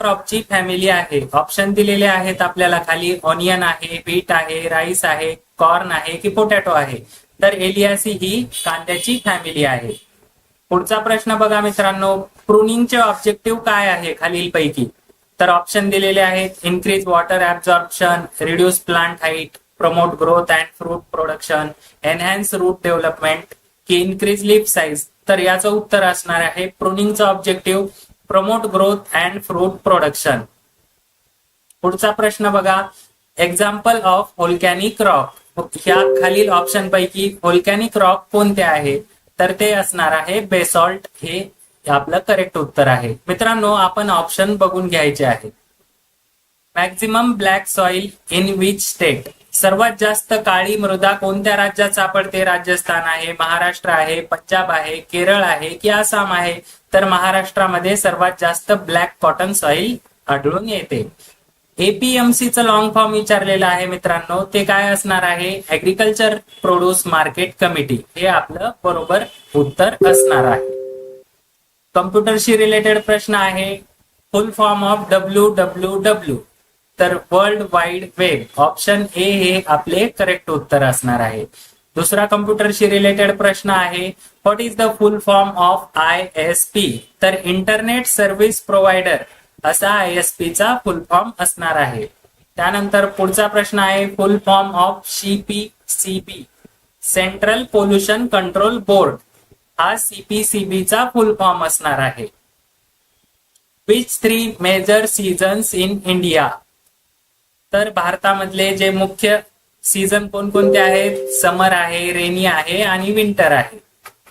क्रॉपची family आहे. Option दिलेले आहेत आपल्याला खाली. ऑनियन आहे बीट आहे राईस आहे कॉर्न आहे की पोटॅटो आहे. तर एलियासी ही कांद्याची फॅमिली आहे. पुढचा प्रश्न बघा मित्रांनो. प्रुनिंगचे ऑब्जेक्टिव्ह काय आहे खालीलपैकी तर ऑप्शन दिलेले आहेत. Increase water absorption reduce plant height promote growth and fruit production enhance root development की इन्क्रीज लिप साईज तर याचं उत्तर असणार आहे. प्रुनिंगचं objective promote growth and fruit production पुढचा प्रश्न बघा. एक्झाम्पल ऑफ होल्कॅनिक रॉक ह्या खालील ऑप्शन पैकी व्होल्कॅनिक रॉक कोणते आहे? तर ते असणार आहे बेसॉल्ट हे आपलं करेक्ट उत्तर आहे. मित्रांनो आपण ऑप्शन बघून घ्यायचे आहे. Maximum black soil in which state सर्वात जास्त काळी मृदा कोणत्या राज्यात सापडते? राजस्थान आहे महाराष्ट्र आहे पंजाब आहे केरळ आहे की आसाम आहे? तर महाराष्ट्रामध्ये सर्वात जास्त ब्लॅक कॉटन सॉइल आढळून येते. एपीएमसीचं लॉंग फॉर्म विचारलेलं आहे मित्रांनो. ते काय असणार आहे? ऍग्रिकल्चर प्रोड्यूस मार्केट कमिटी हे आपलं बरोबर उत्तर असणार आहे. कम्प्युटरशी रिलेटेड प्रश्न आहे. Full form of W W W तर world wide web option A हे आपले करेक्ट उत्तर असणार आहे. दुसरा कम्प्युटरशी रिलेटेड प्रश्न आहे what is the full form of I S P तर इंटरनेट सर्व्हिस प्रोव्हायडर असा आय एस पीचा फुल फॉर्म असणार आहे. त्यानंतर पुढचा प्रश्न आहे full form of C P C B central pollution control board हा सीपीसीबी चा फुल फॉर्म असणार आहे. Which three major seasons in India तर भारतामधले जे मुख्य सीझन कोणकोणते आहेत? समर आहे रेनी आहे आणि विंटर आहे.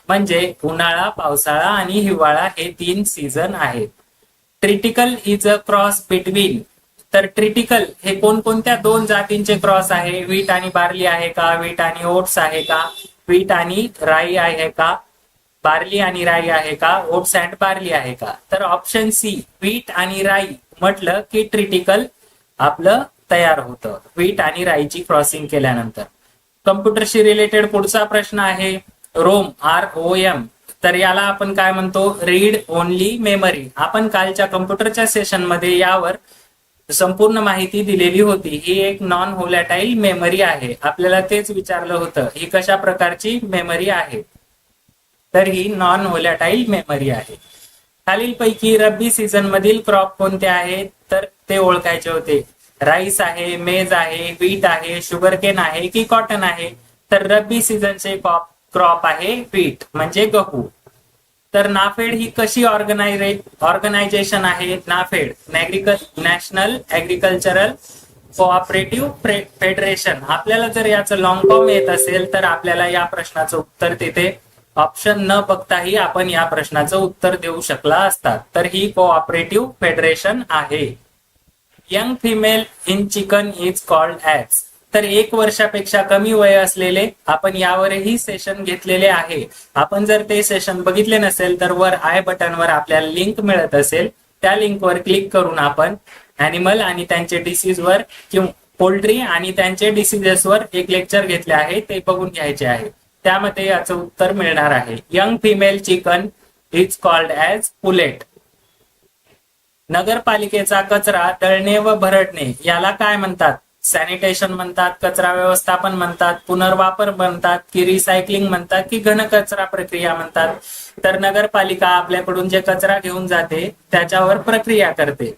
म्हणजे उन्हाळा पावसाळा आणि हिवाळा हे तीन सीझन आहेत. Triticale is a cross between तर ट्रिटिकल हे कोणकोणत्या दोन जातींचे क्रॉस आहे? वीट आणि बार्ली आहे का? वीट आणि ओट्स आहे का? वीट आणि राई आहे का? बार्ली आणि राई आहे का? ओट्स अँड बार्ली आहे का? तर ऑप्शन सी वीट आणि राई म्हटलं की ट्रिटिकल आपलं तयार होतं. व्हीट आणि राईची क्रॉसिंग केल्यानंतर. कम्प्युटरशी रिलेटेड पुढचा प्रश्न आहे रोम आर ओ एम तर याला आपण काय म्हणतो? रीड ओनली मेमरी आपण कालच्या कम्प्युटरच्या सेशनमध्ये यावर संपूर्ण माहिती दिलेली होती. ही एक नॉन होलॅटाईल मेमरी आहे. आपल्याला तेच विचारलं होतं ही कशा प्रकारची मेमरी आहे? तर ही नॉन होलॅटाईल मेमरी आहे. खालीलपैकी रब्बी सीझन मधील क्रॉप कोणते आहेत? तर ते ओळखायचे होते. राईस आहे मेज आहे वीट आहे शुगरकेन आहे की कॉटन आहे तर रब्बी सीझनचे क्रॉप आहे वीट म्हणजे गहू. तर नाफेड ही कशी ऑर्गनायझे ऑर्गनायझेशन आहे NAFED? National agricultural cooperative federation आपल्याला जर याचं लॉंग फॉर्म येत असेल तर आपल्याला या प्रश्नाचं उत्तर तिथे ऑप्शन न बघताही आपण या प्रश्नाचं उत्तर देऊ शकला असतात तर ही कोऑपरेटिव्ह फेडरेशन आहे. Young female in chicken is called as तर एक वर्षापेक्षा कमी वय असलेले आपण यावरही सेशन घेतलेले आहे. आपण जर ते सेशन बघितले नसेल तर वर आय बटनवर आपल्याला लिंक मिळत असेल. त्या लिंकवर क्लिक करून आपण अॅनिमल आणि त्यांचे डिसीजवर किंवा पोल्ट्री आणि त्यांचे डिसीजेसवर एक लेक्चर घेतले आहे ते बघून घ्यायचे आहे. त्यामध्ये याचं उत्तर मिळणार आहे. Young female chicken is called as pullet नगरपालिकेचा कचरा दळणे व भरडणे याला काय म्हणतात? सॅनिटेशन म्हणतात कचरा व्यवस्थापन म्हणतात पुनर्वापर म्हणतात की रिसायकलिंग म्हणतात की घनकचरा प्रक्रिया म्हणतात. तर नगरपालिका आपल्याकडून जे कचरा घेऊन जाते त्याच्यावर प्रक्रिया करते.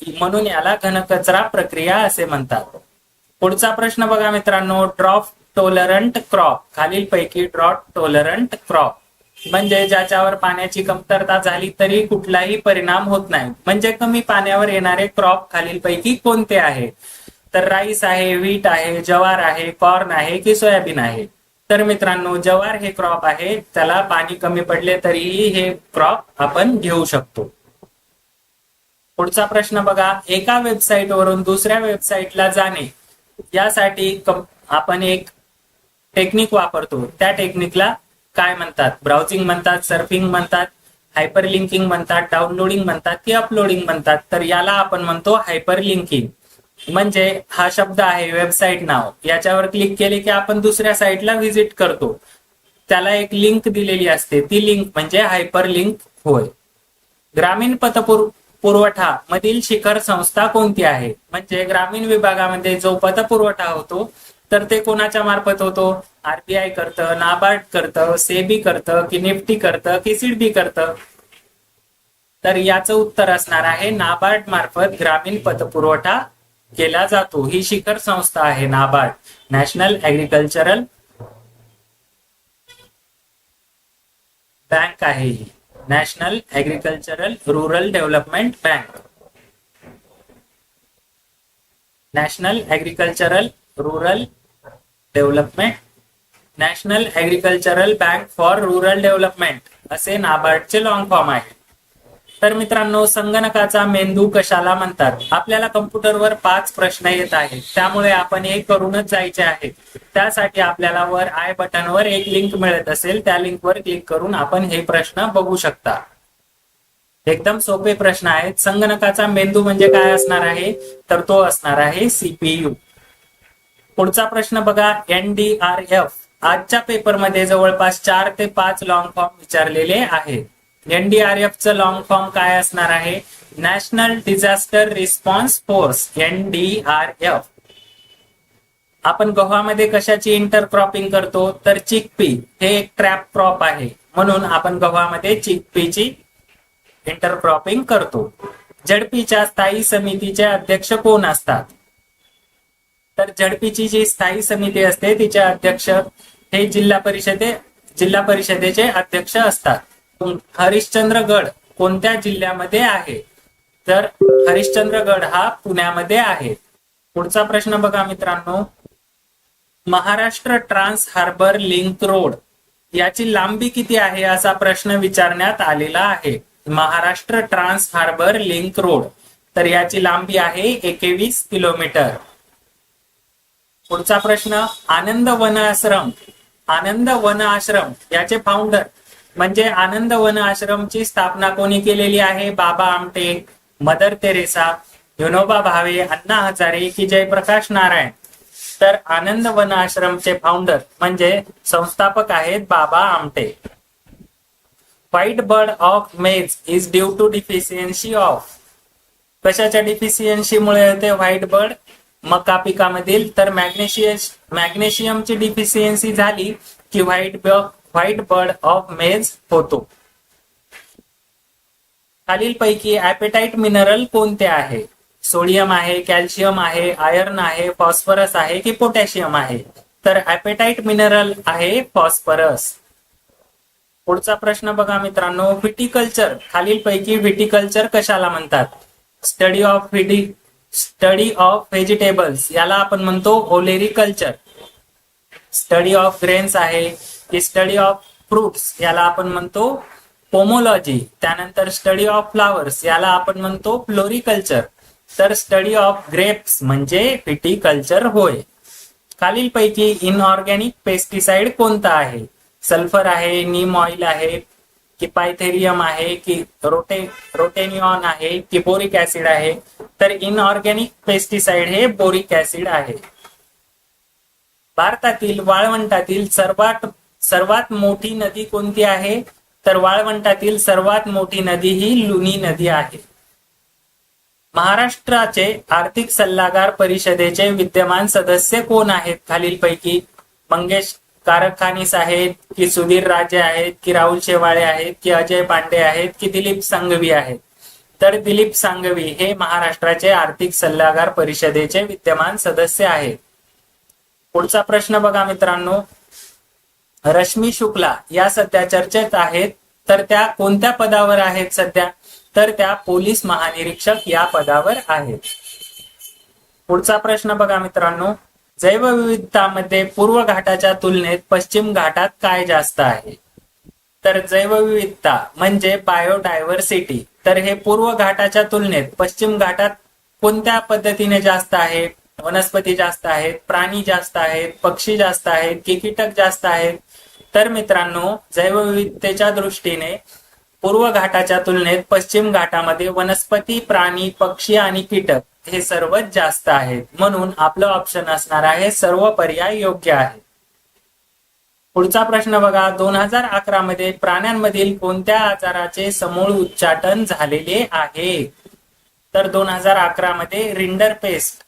म्हणून याला घनकचरा प्रक्रिया असे म्हणतात. पुढचा प्रश्न बघा मित्रांनो ड्रॉप टोलरंट क्रॉप खालीलपैकी ड्रॉप टोलरंट क्रॉप म्हणजे ज्याच्यावर पाण्याची कमतरता झाली तरी कुठलाही परिणाम होत नाही. म्हणजे कमी पाण्यावर येणारे क्रॉप खालीलपैकी कोणते आहे? तर राईस आहे व्हीट आहे जवार आहे कॉर्न आहे की सोयाबीन आहे? तर मित्रांनो जवार हे क्रॉप आहे त्याला पाणी कमी पडले तरीही हे क्रॉप आपण घेऊ शकतो. पुढचा प्रश्न बघा एका वेबसाईट वरून दुसऱ्या वेबसाईटला जाणे यासाठी आपण एक टेक्निक वापरतो. त्या टेक्निकला काय म्हणतात? ब्राउझिंग म्हणतात सर्फिंग म्हणतात हायपर लिंकिंग म्हणतात डाउनलोडिंग म्हणतात की अपलोडिंग म्हणतात. तर याला आपण म्हणतो हायपर लिंकिंग म्हणजे हा शब्द आहे वेबसाईट नाव. याच्यावर क्लिक केले की आपण दुसऱ्या साईटला व्हिजिट करतो. त्याला एक लिंक दिलेली असते. ती लिंक म्हणजे हायपर लिंक होय. ग्रामीण पतपुर पुरवठा मधील शिखर संस्था कोणती आहे? म्हणजे ग्रामीण विभागामध्ये जो पतपुरवठा होतो तर ते कोणाच्या मार्फत होतो? आरबीआय करतं नाबार्ड करतं सेबी करतं की निफ्टी करतं की सिडबी करतं? तर याचं उत्तर असणार आहे नाबार्ड मार्फत ग्रामीण पतपुरवठा केला जातो. ही शिखर संस्था आहे नाबार्ड नॅशनल ऍग्रिकल्चरल बँक आहे ही. National agricultural rural development bank. National agricultural rural development national agricultural bank for rural development असे नाबार्डचे लॉंग फॉर्म आहे. तर मित्रांनो संगणकाचा मेंदू कशाला म्हणतात? आपल्याला कम्प्युटरवर पाच प्रश्न येत आहेत. त्यामुळे आपण हे करूनच जायचे आहे. त्यासाठी आपल्याला वर आय बटनवर एक लिंक मिळत असेल. त्या लिंकवर क्लिक करून आपण हे प्रश्न बघू शकता. एकदम सोपे प्रश्न आहेत. संगणकाचा मेंदू म्हणजे काय असणार आहे? तर तो असणार आहे सीपीयू पुढचा प्रश्न बघा. एनडीआरएफ आजच्या पेपरमध्ये जवळपास चार ते पाच लॉंग फॉर्म विचारलेले आहेत. एनडीआरएफचं लॉंग फॉर्म काय असणार आहे? National disaster response force NDRF आपण गव्हामध्ये कशाची इंटरक्रॉपिंग करतो? तर चिकपी हे एक ट्रॅप क्रॉप आहे. म्हणून आपण गव्हामध्ये चिकपीची इंटरक्रॉपिंग करतो. झडपीच्या स्थायी समितीचे अध्यक्ष कोण असतात? तर झडपीची जी स्थायी समिती असते तिचे अध्यक्ष हे जिल्हा परिषदे जिल्हा परिषदेचे अध्यक्ष असतात. हरिश्चंद्रगड कोणत्या जिल्ह्यामध्ये आहे? तर हरिश्चंद्रगड हा पुण्यामध्ये आहे. पुढचा प्रश्न बघा मित्रांनो. Maharashtra trans harbour link road याची लांबी किती आहे असा प्रश्न विचारण्यात आलेला आहे. Maharashtra trans harbour link road. तर याची लांबी आहे एकेवीस किलोमीटर. पुढचा प्रश्न आनंद वन आश्रम. आनंद वन आश्रम याचे फाउंडर म्हणजे आनंद वन आश्रमची स्थापना कोणी केलेली आहे? बाबा आमटे मदर तेरेसा विनोबा भावे अण्णा हजारे की जयप्रकाश नारायण. तर आनंद वन आश्रमचे फाउंडर म्हणजे संस्थापक आहेत Baba Amte. White bird of maize is due to deficiency of कशाच्या डिफिशियन्सीमुळे होते? व्हाईट बर्ड मका पिकामधील तर मॅग्नेशियम मॅग्नेशियमची डिफिशियन्सी झाली की व्हाईट व्हाईट बर्ड ऑफ मेज होतो. खालीलपैकी ऍपेटाईट मिनरल कोणते आहे? सोडियम आहे कॅल्शियम आहे आयर्न आहे फॉस्फरस आहे की पोटॅशियम आहे? तर ऍपेटाईट मिनरल आहे फॉस्फरस पुढचा प्रश्न बघा मित्रांनो व्हिटिकल्चर खालीलपैकी व्हिटिकल्चर कशाला म्हणतात? Study of viti study of vegetables याला आपण म्हणतो olericulture. Study of grains आहे की स्टडी ऑफ फ्रुट्स याला आपण म्हणतो पोमोलॉजी त्यानंतर स्टडी ऑफ फ्लावर्स याला आपण म्हणतो फ्लोरिकल्चर तर स्टडी ऑफ ग्रेप्स म्हणजे व्हिटिकल्चर होय. खालीलपैकी इनऑर्गॅनिक पेस्टिसाइड कोणता आहे? सल्फर आहे नीम ऑइल आहे की पायथेरियम आहे की रोटे रोटेनियॉन आहे की बोरिक ऍसिड आहे तर इनऑर्गॅनिक पेस्टिसाइड हे बोरिक ऍसिड आहे. भारतातील वाळवंटातील सर्वात सर्वात मोठी नदी कोणती आहे? तर वाळवंटातील सर्वात मोठी नदी ही लुनी नदी आहे. महाराष्ट्राचे आर्थिक सल्लागार परिषदेचे विद्यमान सदस्य कोण आहेत? खालीलपैकी मंगेश कारखानीस आहेत की सुधीर राजे आहेत की राहुल शेवाळे आहेत की अजय पांडे आहेत की दिलीप संघवी आहेत. तर दिलीप सांगवी हे महाराष्ट्राचे आर्थिक सल्लागार परिषदेचे विद्यमान सदस्य आहेत. पुढचा प्रश्न बघा मित्रांनो. रश्मी शुक्ला या सध्या चर्चेत आहेत. तर त्या कोणत्या पदावर आहेत सध्या? तर त्या पोलीस महानिरीक्षक या पदावर आहेत. पुढचा प्रश्न बघा मित्रांनो. जैवविविधतामध्ये पूर्व घाटाच्या तुलनेत पश्चिम घाटात काय जास्त आहे? तर जैवविविधता म्हणजे बायोडायव्हर्सिटी. तर हे पूर्व घाटाच्या तुलनेत पश्चिम घाटात कोणत्या पद्धतीने जास्त आहे वनस्पती जास्त आहेत प्राणी जास्त आहेत पक्षी जास्त आहेत की कीटक जास्त आहेत? तर मित्रांनो जैवविविधतेच्या दृष्टीने पूर्व घाटाच्या तुलनेत पश्चिम घाटामध्ये वनस्पती प्राणी पक्षी आणि कीटक हे सर्वच जास्त आहेत. म्हणून आपलं ऑप्शन असणार आहे सर्व पर्याय योग्य आहे पुढचा प्रश्न बघा. दोन हजार अकरा मध्ये प्राण्यांमधील कोणत्या आजाराचे समूळ उच्चाटन झालेले आहे? तर दोन हजार अकरा मध्ये रिंडर पेस्ट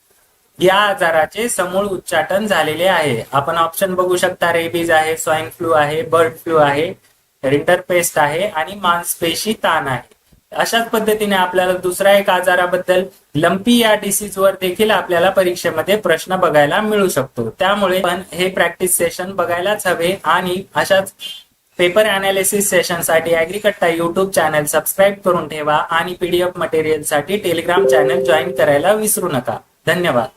या आजाराचे समूळ उच्चाटन झालेले आहे. आपण ऑप्शन बघू शकता. रेबीज आहे स्वाईन फ्लू आहे बर्ड फ्लू आहे रिंडर पेस्ट आहे आणि मांसपेशी ताण आहे. अशाच पद्धतीने आपल्याला दुसऱ्या एक आजाराबद्दल लंपी या डिसीज वर देखील आपल्याला परीक्षेमध्ये प्रश्न बघायला मिळू शकतो. त्यामुळे पण हे प्रॅक्टिस सेशन बघायलाच हवे आणि अशाच पेपर अनालिसिस सेशनसाठी अॅग्रिकट्टा युट्यूब चॅनल सबस्क्राईब करून ठेवा आणि पीडीएफ मटेरियलसाठी टेलिग्राम चॅनल जॉईन करायला विसरू नका. धन्यवाद.